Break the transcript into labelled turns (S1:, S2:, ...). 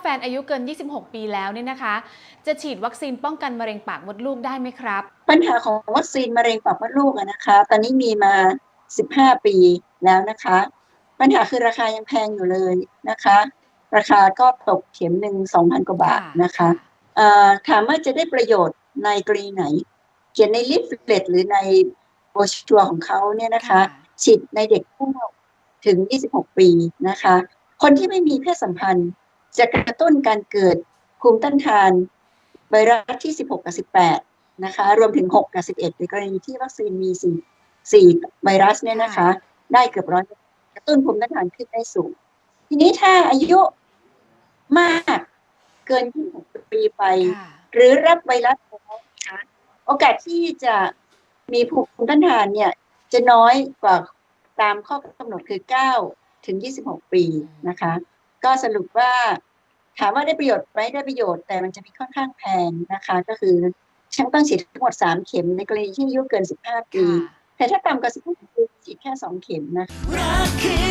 S1: แฟนอายุเกิน 26 ปีแล้วเนี่ยนะคะ จะฉีดวัคซีนป้องกันมะเร็งปากมดลูกได้ไหมครับ
S2: ปัญหาของวัคซีนมะเร็งปากมดลูกอะนะคะ ตอนนี้มีมา 15 ปีแล้วนะคะ ปัญหาคือราคายังแพงอยู่เลยนะคะ ราคาก็ตกเข็มหนึ่ง2,000 กว่าบาทนะคะเอ่อถามว่าจะได้ประโยชน์ในกรณีไหน เขียนในลิฟเลตหรือในโบรชัวร์ของเขาเนี่ยนะคะ ฉีดในเด็กผู้ถึง 26 ปีนะคะ คนที่ไม่มีเพศสัมพันธ์ จะกระตุ้นการเกิดภูมิต้านทานไวรัสที่ 16 กับ 18 นะคะ รวมถึง 6 กับ 11 ในกรณีที่วัคซีนมี 4 4 ไวรัสเนี่ยนะคะ ได้เกือบร้อยกระตุ้นภูมิต้านทานขึ้นได้สูง ทีนี้ถ้าอายุมากเกิน 26 ปีไป
S1: ค่ะ
S2: หรือรับไวรัสแล้วนะคะโอกาสที่จะมีภูมิต้านทานเนี่ยจะน้อยกว่าตามข้อกำหนดคือ 9 ถึง 26 ปีนะคะ ก็สรุปว่า ถามว่าได้ประโยชน์ไหมได้ประโยชน์แต่มันจะมีค่อนข้างแพงนะคะ ก็คือฉันต้องฉีดทั้งหมด 3 เข็มในกรณีที่อายุเกิน 15 ปี
S1: ค่ะ
S2: แต่ถ้าต่ำกว่า15ปีฉีดแค่ 2 เข็มนะคะ
S3: รักคือ